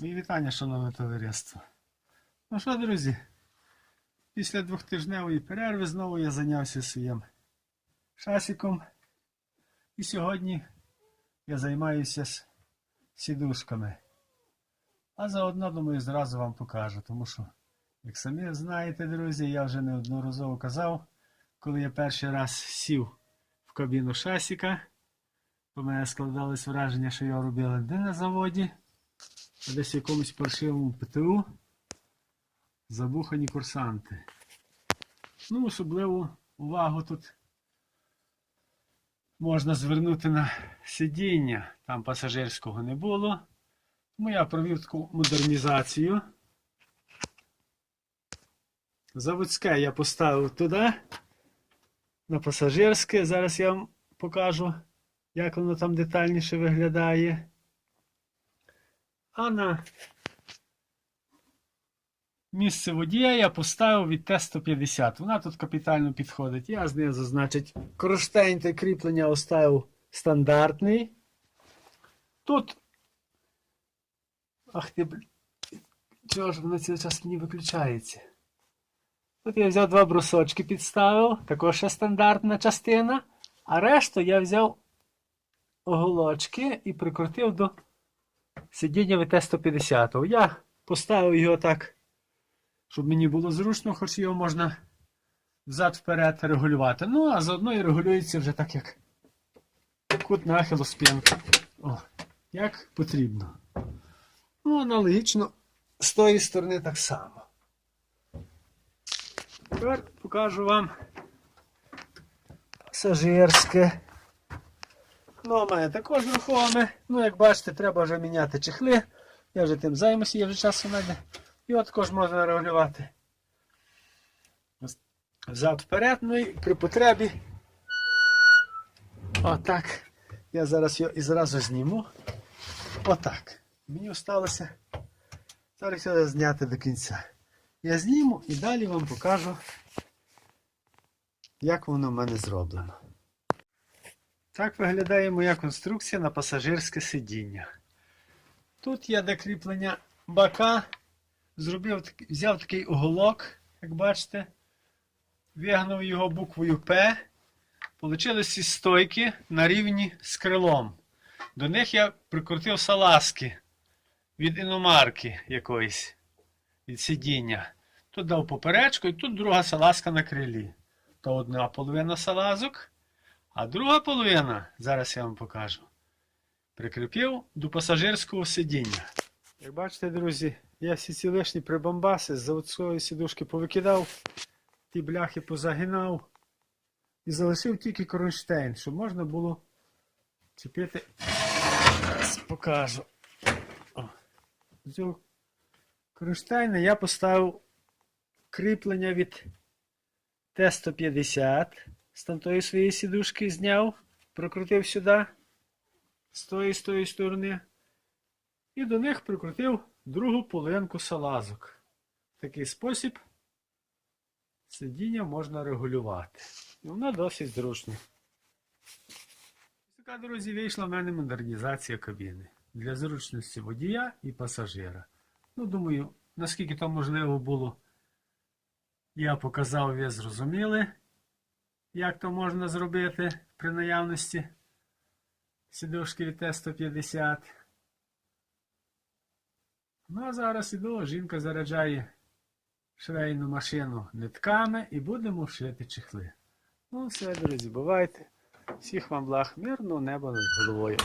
Мої вітання, шановне товариство. Ну що, друзі, після двохтижневої перерви знову я зайнявся своїм шасиком. І сьогодні я займаюся сідушками. А заодно, думаю, зразу вам покажу, тому що, як самі знаєте, друзі, я вже неодноразово казав, коли я перший раз сів в кабіну шасіка, у мене складалось враження, що його робили де на заводі, десь в якомусь паршивому ПТУ забухані курсанти. Ну, особливу увагу тут можна звернути на сидіння. Там пасажирського не було. Тому я провів таку модернізацію. Заводське я поставив туди, на пасажирське. Зараз я вам покажу, як воно там детальніше виглядає. А на місце водія я поставив від Т-150. Вона тут капітально підходить. Я знизу, значить, кронштейн та кріплення оставив стандартний. Тут. Ах ти, чого ж воно цей час не виключається? Тут я взяв два брусочки підставив, також ще стандартна частина. А решту я взяв оголочки і прикрутив до сидіння від Т-150. Я поставив його так, щоб мені було зручно, хоч його можна взад-вперед регулювати. Ну, а заодно і регулюється вже так, як кут нахилу спинки. О, як потрібно. Ну, аналогічно з тої сторони так само. Тепер покажу вам пасажирське. Ну, у мене також рухоме. Ну, як бачите, треба вже міняти чехли. Я вже тим займуся, є вже часу найде. Його також можна регулювати. Взад вперед, ну і при потребі. Отак. Я зараз його і зразу зніму. Отак. Мені зараз його зняти до кінця. Я зніму і далі вам покажу, як воно в мене зроблено. Так виглядає моя конструкція на пасажирське сидіння. Тут є де кріплення бака. Зробив, взяв такий уголок, як бачите, вигнув його буквою П. Получились ці стойки на рівні з крилом. До них я прикрутив салазки від іномарки якоїсь, від сидіння. Тут дав поперечку і тут друга салазка на крилі. То одна половина салазок, а друга половина, зараз я вам покажу, прикріпив до пасажирського сидіння. Як бачите, друзі, я всі ці лишні прибамбаси з заводської сідушки повикидав, ті бляхи позагинав і залишив тільки кронштейн, щоб можна було чіпити. Зараз покажу. О. З цього кронштейна я поставив кріплення від Т-150. З тамтої своєї сідушки зняв, прокрутив сюди, з тої з тої сторони. І до них прикрутив другу половинку салазок. В такий спосіб сидіння можна регулювати. І воно досить зручно. Така, друзі, вийшла в мене модернізація кабіни для зручності водія і пасажира. Ну, думаю, наскільки то можливо було, я показав, ви зрозуміли, як то можна зробити при наявності сідушки від Т-150. Ну, а зараз іду, жінка заряджає швейну машину нитками і будемо шити чехли. Ну, все, друзі, бувайте. Всіх вам благ, мирного неба над головою.